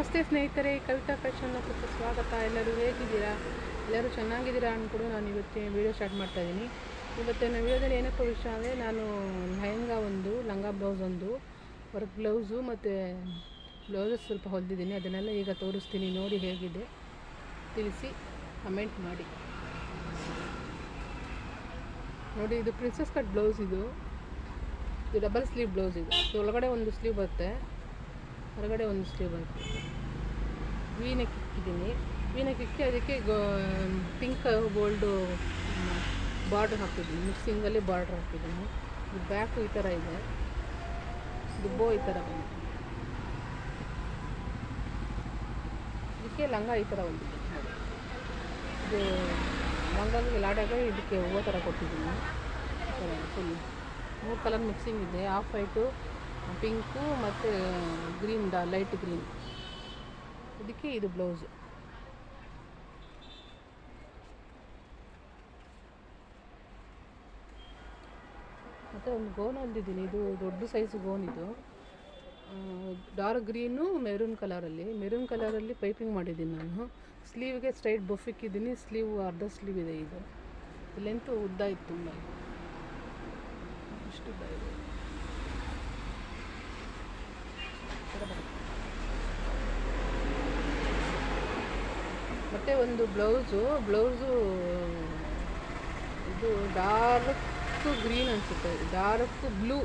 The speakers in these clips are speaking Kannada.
ನಮಸ್ತೆ ಸ್ನೇಹಿತರೆ, ಕವಿತಾ ಫ್ಯಾಷನ್ ಸ್ವಲ್ಪ ಸ್ವಾಗತ. ಎಲ್ಲರೂ ಹೇಗಿದ್ದೀರಾ? ಎಲ್ಲರೂ ಚೆನ್ನಾಗಿದ್ದೀರಾ ಅಂದ್ಕೊಂಡು ನಾನು ಇವತ್ತಿನ ವೀಡಿಯೋ ಸ್ಟಾರ್ಟ್ ಮಾಡ್ತಾ ಇದ್ದೀನಿ. ಇವತ್ತಿನ ವೀಡಿಯೋದಲ್ಲಿ ಏನಪ್ಪ ವಿಷಯ ಅಂದರೆ ನಾನು ಲೆಹಂಗಾ ಒಂದು, ಲಂಗ ಬ್ಲೌಸ್ ಒಂದು ವರ್ಕ್ ಬ್ಲೌಸು ಮತ್ತು ಬ್ಲೌಸಸ್ ಸ್ವಲ್ಪ ಹೊಲಿದಿದ್ದೀನಿ. ಅದನ್ನೆಲ್ಲ ಈಗ ತೋರಿಸ್ತೀನಿ, ನೋಡಿ ಹೇಗಿದೆ. ತಿಳಿಸಿ ಕಮೆಂಟ್ ಮಾಡಿ. ನೋಡಿ, ಇದು ಪ್ರಿನ್ಸಸ್ ಕಟ್ ಬ್ಲೌಸ್ ಇದು. ಇದು ಡಬಲ್ ಸ್ಲೀವ್ ಬ್ಲೌಸ್ ಇದು. ಇದು ಒಳಗಡೆ ಒಂದು ಸ್ಲೀವ್ ಬರುತ್ತೆ, ಹೊರಗಡೆ ಒಂದು ಸ್ಲೀವ್ ಬರುತ್ತೆ. ವೀನೆಕ್ ಇಕ್ಕಿದ್ದೀನಿ ವೀನಕ್ಕೆ ಇಕ್ಕಿ ಅದಕ್ಕೆ ಗೋ ಪಿಂಕ್ ಗೋಲ್ಡು ಬಾರ್ಡ್ರ್ ಹಾಕಿದ್ದೀನಿ. ಮಿಕ್ಸಿಂಗಲ್ಲಿ ಬಾರ್ಡ್ರ್ ಹಾಕಿದ್ದೀನಿ. ಇದು ಬ್ಯಾಕು ಈ ಥರ ಇದೆ. ಇದು ಬೋ ಈ ಥರ ಬಂದಿದೆ. ಇದಕ್ಕೆ ಲಂಗ ಈ ಥರ ಬಂದಿದೆ. ಇದು ಲಂಗಗೆ ಲಾಡಾಗ ಇದಕ್ಕೆ ಹೂವು ಥರ ಕೊಟ್ಟಿದ್ದೀನಿ. ಈ ಥರ ಫುಲ್. ಮೂರು ಕಲರ್ ಮಿಕ್ಸಿಂಗ್ ಇದೆ. ಆಫ್ ವೈಟು, ಪಿಂಕು ಮತ್ತು ಗ್ರೀನ್ ಲೈಟ್ ಗ್ರೀನ್. ಇದಕ್ಕೆ ಇದು ಬ್ಲೌಸು. ಮತ್ತು ಒಂದು ಗೋನ್ ಹೊಂದಿದ್ದೀನಿ ಇದು ದೊಡ್ಡ ಸೈಜ್ ಗೋನ್ ಇದು. ಡಾರ್ಕ್ ಗ್ರೀನು ಮೆರೂನ್ ಕಲರಲ್ಲಿ ಮೆರೂನ್ ಕಲರಲ್ಲಿ ಪೈಪಿಂಗ್ ಮಾಡಿದ್ದೀನಿ ನಾನು. ಸ್ಲೀವ್ಗೆ ಸ್ಟ್ರೈಟ್ ಬಫ್ ಇಕ್ಕಿದ್ದೀನಿ. ಸ್ಲೀವ್ ಅರ್ಧ ಸ್ಲೀವ್ ಇದೆ ಇದು ಲೆಂತು ಉದ್ದ ಇತ್ತು ತುಂಬ ಇಷ್ಟು ಉದ್ದ ಇದೆ ಈ ಥರ ಬರುತ್ತೆ. ಮತ್ತೆ ಒಂದು ಬ್ಲೌಸು ಬ್ಲೌಸು, ಇದು ಡಾರ್ಕ್ ಗ್ರೀನ್ ಅನಿಸುತ್ತೆ. Dark blue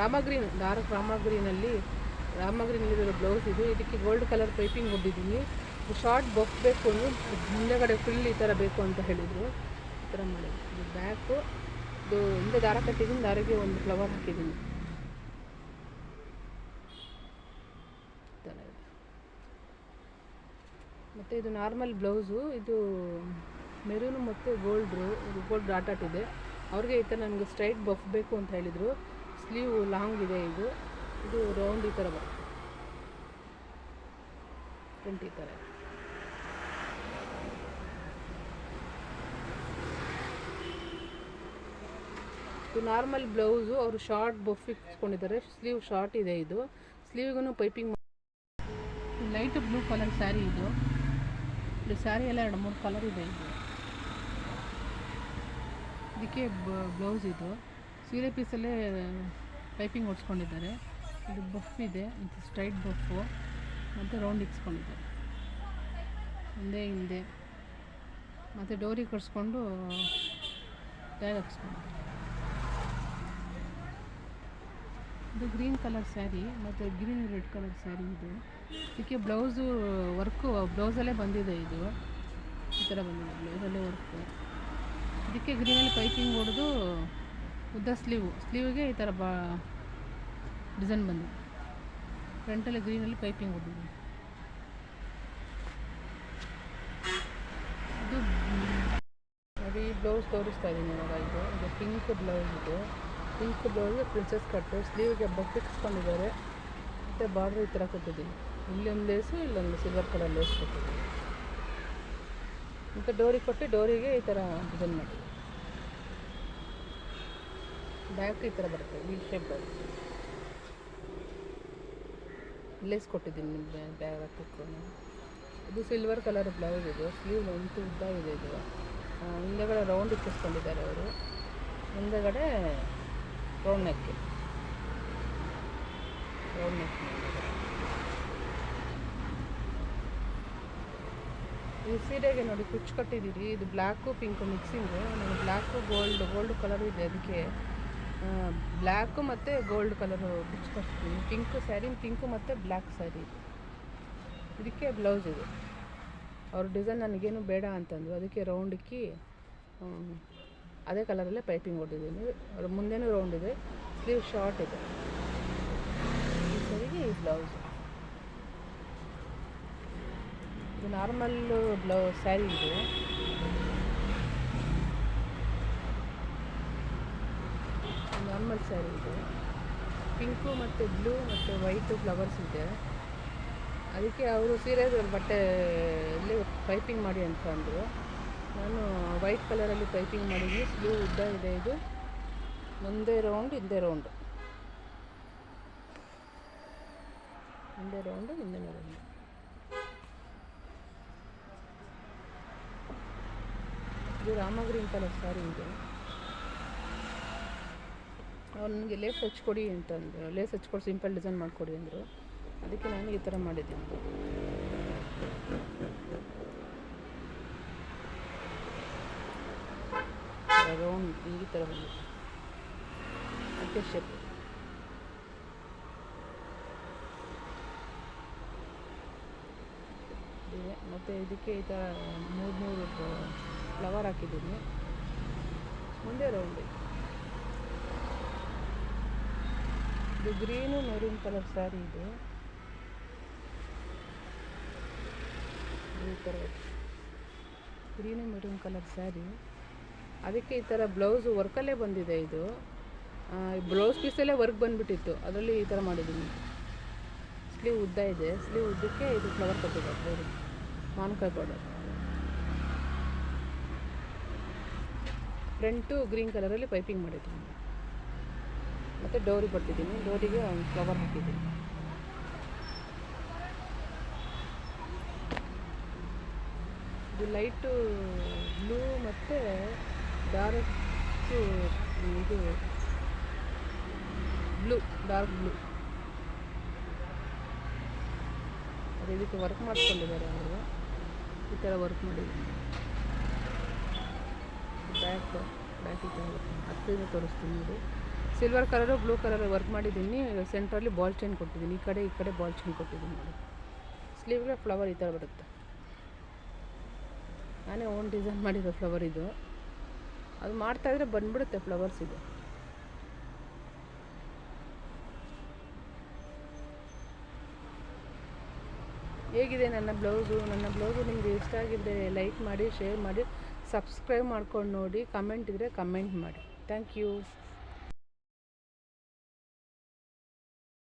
Rama green, dark Rama ಗ್ರೀನಲ್ಲಿ, Rama ಗ್ರೀನಲ್ಲಿರೋ ಬ್ಲೌಸ್ ಇದು. ಇದಕ್ಕೆ ಗೋಲ್ಡ್ ಕಲರ್ ಪೈಪಿಂಗ್ ಹೊಡ್ದಿದ್ದೀನಿ. ಶಾರ್ಟ್ ಬಫ್ ಬೇಕು ಅಂದರೆ ಹಿಂದೆಗಡೆ ಫುಲ್ ಈ ಥರ ಬೇಕು ಅಂತ ಹೇಳಿದರು. ಈ ಥರ ಮಾಡಿದ್ದು ಇದು ಬ್ಯಾಕು, ಇದು ಹಿಂದೆ ದಾರ ಕಟ್ಟಿದ್ದೀನಿ ದಾರಿಗೆ ಒಂದು ಫ್ಲವರ್ ಹಾಕಿದ್ದೀನಿ ಈ ಥರ ಇದೆ ಮತ್ತು ಇದು ನಾರ್ಮಲ್ ಬ್ಲೌಸು, ಇದು ಮೆರೂನು ಮತ್ತು ಗೋಲ್ಡ್ರು ಗೋಲ್ಡ್ ಡಾಟ್ ಇದೆ. ಅವ್ರಿಗೆ ಈ ಥರ ನನಗೆ ಸ್ಟ್ರೈಟ್ ಬಫ್ ಬೇಕು ಅಂತ ಹೇಳಿದರು. ಸ್ಲೀವ್ ಲಾಂಗ್ ಇದೆ ಇದು. ಇದು ರೌಂಡ್ ಈ ಥರ ಬರುತ್ತೆ. ಫ್ರಂಟ್ ಈ ಥರ ಇದೆ. ನಾರ್ಮಲ್ ಬ್ಲೌಸು ಅವರು ಶಾರ್ಟ್ ಬಫ್ ಇಟ್ಕೊಂಡಿದ್ದಾರೆ. ಸ್ಲೀವ್ ಶಾರ್ಟ್ ಇದೆ ಇದು. ಸ್ಲೀವ್ಗೂ piping light blue colour sari ಇದು. ಇದು ಸ್ಯಾರಿ ಎಲ್ಲ ಎರಡು ಮೂರು ಕಲರ್ ಇದೆ ಇದು ಇದಕ್ಕೆ ಬ್ಲೌಸ್ ಇದು. ಸೀರೆ ಪೀಸಲ್ಲೇ ಪೈಪಿಂಗ್ ಹೊಡ್ಸ್ಕೊಂಡಿದ್ದಾರೆ. ಇದು ಬಫ್ ಇದೆ ಮತ್ತು ಸ್ಟ್ರೈಟ್ ಬಫ್ಫು ಮತ್ತು ರೌಂಡ್ ಇಕ್ಸ್ಕೊಂಡಿದ್ದಾರೆ ಹಿಂದೆ ಹಿಂದೆ. ಮತ್ತು ಡೋರಿ ಕಟ್ಸ್ಕೊಂಡು ಟ್ಯಾಗ್ ಹಾಕ್ಸ್ಕೊಂಡಿದ್ದಾರೆ. ಇದು ಗ್ರೀನ್ ಕಲರ್ ಸ್ಯಾರಿ ಮತ್ತು ಗ್ರೀನ್ ರೆಡ್ ಕಲರ್ ಸ್ಯಾರಿ ಇದು. ಇದಕ್ಕೆ ಬ್ಲೌಸು ವರ್ಕು, ಬ್ಲೌಸಲ್ಲೇ ಬಂದಿದೆ ಇದು. ಈ ಥರ ಬಂದಿದೆ, ಬ್ಲೌಸಲ್ಲೇ ವರ್ಕು. ಇದಕ್ಕೆ ಗ್ರೀನಲ್ಲಿ ಪೈಪಿಂಗ್ ಹೊಡೆದು ಉದ್ದ ಸ್ಲೀವ್. ಸ್ಲೀವ್ಗೆ ಈ ಥರ ಬಾ ಡಿಸೈನ್ ಬಂದಿದೆ. ಫ್ರಂಟಲ್ಲಿ ಗ್ರೀನಲ್ಲಿ ಪೈಪಿಂಗ್ ಹೊಡೆದಿದೆ. ಇದು ಬ್ಲೌಸ್ ತೋರಿಸ್ತಾ ಇದ್ದೀನಿ ಇವಾಗ ಇದು ಪಿಂಕ್ ಬ್ಲೌಸ್ ಇದು. ಪಿಂಕ್ ಬ್ಲೌಸ್ ಪ್ರಿನ್ಸಸ್ ಕಟ್ಟು ಸ್ಲೀವ್ಗೆ ಬಫ್ ಇಕ್ಸ್ಕೊಂಡಿದ್ದಾರೆ ಮತ್ತು ಬಾರ್ಡ್ರ್ ಈ ಥರ ಕೊಟ್ಟಿದ್ದೀನಿ. ಇಲ್ಲೊಂದು ಲೇಸು ಇಲ್ಲೊಂದು ಸಿಲ್ವರ್ ಕಲರ್ ಲೇಸ್ ಕೊಟ್ಟಿದ್ದೀನಿ. ಮತ್ತು ಡೋರಿ ಕೊಟ್ಟು ಡೋರಿಗೆ ಈ ಥರ ಡಿಸೈನ್ ಮಾಡಿ ಬ್ಯಾಕ್ ಈ ಥರ ಬರುತ್ತೆ ವೀಲ್ ಶೇಪ್ ಬರುತ್ತೆ. ಲೇಸ್ ಕೊಟ್ಟಿದ್ದೀನಿ ನಿಮಗೆ ಬ್ಯಾಗ್ ಹಾಕಕ್ಕೆ. ಇದು ಸಿಲ್ವರ್ ಕಲರ್ ಬ್ಲೌಸ್ ಇದು ಸ್ಲೀವ್ ಲೆಂತ್ ಉದ್ದ ಇದೆ ಇದು. ಹಿಂದೆಗಡೆ ರೌಂಡ್ ಇಟ್ಟಿಸ್ಕೊಂಡಿದ್ದಾರೆ ಅವರು. ಮುಂದೆಗಡೆ ರೌಂಡ್ ನೆಕ್ ರೌಂಡ್ ಈ ಸೀರೆಗೆ ನೋಡಿ ಕುಚ್ಚು ಕಟ್ಟಿದ್ದೀರಿ. ಇದು ಬ್ಲ್ಯಾಕು ಪಿಂಕು ಮಿಕ್ಸಿಂಗು ನನಗೆ ಬ್ಲ್ಯಾಕು ಗೋಲ್ಡ್ ಗೋಲ್ಡ್ ಕಲರ್ ಇದೆ ಅದಕ್ಕೆ. ಬ್ಲ್ಯಾಕು ಮತ್ತು ಗೋಲ್ಡ್ ಕಲರು ಕುಚ್ಚು ಕಟ್ತೀನಿ ಪಿಂಕ್ ಸ್ಯಾರಿ ಪಿಂಕು ಮತ್ತು ಬ್ಲ್ಯಾಕ್ ಸ್ಯಾರಿ. ಇದು ಇದಕ್ಕೆ ಬ್ಲೌಸ್ ಇದು. ಅವ್ರ ಡಿಸೈನ್ ನನಗೇನು ಬೇಡ ಅಂತಂದರು. ಅದಕ್ಕೆ ರೌಂಡ್ ಇಕ್ಕಿ ಹ್ಮ್, ಅದೇ ಕಲರಲ್ಲೇ ಪೈಪಿಂಗ್ ಹೊಡೆದಿದ್ದೀನಿ. ಮುಂದೆನೂ ರೌಂಡ್ ಇದೆ. ಸ್ಲೀವ್ ಶಾರ್ಟ್ ಇದೆ. ಈ ಸರಿಗೆ ಈ ಬ್ಲೌಸ್ ಇದು ನಾರ್ಮಲ್ ಬ್ಲೌ ಸ್ಯಾರಿ ಇದು. ನಾರ್ಮಲ್ ಸ್ಯಾರಿ ಇದು. ಪಿಂಕು ಮತ್ತು ಬ್ಲೂ ಮತ್ತು ವೈಟು ಫ್ಲವರ್ಸ್ ಇದೆ. ಅದಕ್ಕೆ ಅವರು ಸೀರೆ ಬಟ್ಟೆ ಇಲ್ಲಿ ಪೈಪಿಂಗ್ ಮಾಡಿ ಅಂತ ಅಂದರು. ನಾನು ವೈಟ್ ಕಲರಲ್ಲಿ ಪೈಪಿಂಗ್ ಮಾಡಿದ್ದೀನಿ. ಸ್ಲೂ ಉದ್ದ ಇದೆ ಇದು. ಮುಂದೆ ರೌಂಡ್, ಹಿಂದೆ ರೌಂಡ್. ಹಿಂದೆ ರೌಂಡ್ ಹಿಂದೆ ರೌಂಡ್. ಇದು ರಾಮ ಗ್ರೀನ್ ಕಲರ್ ಸಾರಿ ಇದೆ. ಅವ್ರು ನನಗೆ ಲೇಸ್ ಹಚ್ಕೊಡಿ ಅಂತಂದರು ಲೇಸ್ ಹಚ್ಕೊಡಿ ಸಿಂಪಲ್ ಡಿಸೈನ್ ಮಾಡಿಕೊಡಿ ಅಂದರು. ಅದಕ್ಕೆ ನಾನು ಈ ಥರ ಮಾಡಿದ್ದೀನಿ. ಥರ ಬಂದಿದೆ. ಇದೆ. ಮತ್ತು ಇದಕ್ಕೆ ಈ ಥರ ಮೂರು ಮೂರು ಫ್ಲವರ್ ಹಾಕಿದ್ದೀನಿ. ಮುಂದೆ ರೌಂಡ್ ಇದು ಗ್ರೀನು ಮೆರೂನ್ ಕಲರ್ ಸ್ಯಾರಿ ಇದೆ. ಈ ಥರ ಗ್ರೀನು ಮೆರೂನ್ ಕಲರ್ ಸ್ಯಾರಿ ಅದಕ್ಕೆ ಈ ಥರ ಬ್ಲೌಸ್ ವರ್ಕಲ್ಲೇ ಬಂದಿದೆ ಇದು. ಬ್ಲೌಸ್ ಪೀಸಲ್ಲೇ ವರ್ಕ್ ಬಂದುಬಿಟ್ಟಿತ್ತು. ಅದರಲ್ಲಿ ಈ ಥರ ಮಾಡಿದ್ದೀನಿ. ಸ್ಲೀವ್ ಉದ್ದ ಇದೆ. ಸ್ಲೀವ್ ಉದ್ದಕ್ಕೆ ಇದು ಫ್ಲವರ್ ಕೊಟ್ಟಿದ್ದಾರೆ. ನೋಡಿ. ಮಾವಿನಕಾಯಿ ಪೌಡರ್ ಫ್ರಂಟು ಗ್ರೀನ್ ಕಲರಲ್ಲಿ ಪೈಪಿಂಗ್ ಮಾಡಿದ್ದೀನಿ. ಮತ್ತು ಡೋರಿ ಬರ್ತಿದ್ದೀನಿ. ಡೋರಿಗೆ ಫ್ಲವರ್ ಹಾಕಿದ್ದೀನಿ. ಇದು ಲೈಟು ಬ್ಲೂ ಮತ್ತು ಡಾರ್ಕು ಇದು ಬ್ಲೂ ಡಾರ್ಕ್ ಬ್ಲೂ ಅದೇ ಇದಕ್ಕೆ ವರ್ಕ್ ಮಾಡ್ಕೊಂಡಿದ್ದಾರೆ ಅವರು. ಈ ಥರ ವರ್ಕ್ ಮಾಡಿದ್ದೀನಿ ಬ್ಯಾಕ್ ಬ್ಯಾಕ್ ಈ ಥರ ಹತ್ತಿರ ತೋರಿಸ್ತೀನಿ ನೋಡಿ silver colour blue colour work ಮಾಡಿದ್ದೀನಿ. ಸೆಂಟ್ರಲ್ಲಿ ಬಾಲ್ ಚೈನ್ ಕೊಟ್ಟಿದ್ದೀನಿ. ಈ ಕಡೆ ಈ ಕಡೆ ಬಾಲ್ ಚೈನ್ ಕೊಟ್ಟಿದ್ದೀನಿ ನೋಡಿ. ಸ್ಲೀವ್ಗೆ ಫ್ಲವರ್ ಈ ಥರ ಬರುತ್ತೆ. ನಾನೇ ಓನ್ ಡಿಸೈನ್ ಮಾಡಿರೋ ಫ್ಲವರ್ ಇದು. ಅದು ಮಾಡ್ತಾಯಿದ್ರೆ ಬಂದ್ಬಿಡುತ್ತೆ ಫ್ಲವರ್ಸ್ ಇದು. ಹೇಗಿದೆ ನನ್ನ ಬ್ಲೌಸು? ನನ್ನ ಬ್ಲೌಸು ನಿಮಗೆ ಇಷ್ಟ ಆಗಿದ್ದರೆ ಲೈಕ್ ಮಾಡಿ ಶೇರ್ ಮಾಡಿ ಸಬ್ಸ್ಕ್ರೈಬ್ ಮಾಡ್ಕೊಂಡು ನೋಡಿ ಕಮೆಂಟ್ ಇದ್ದರೆ ಕಮೆಂಟ್ ಮಾಡಿ. Thank you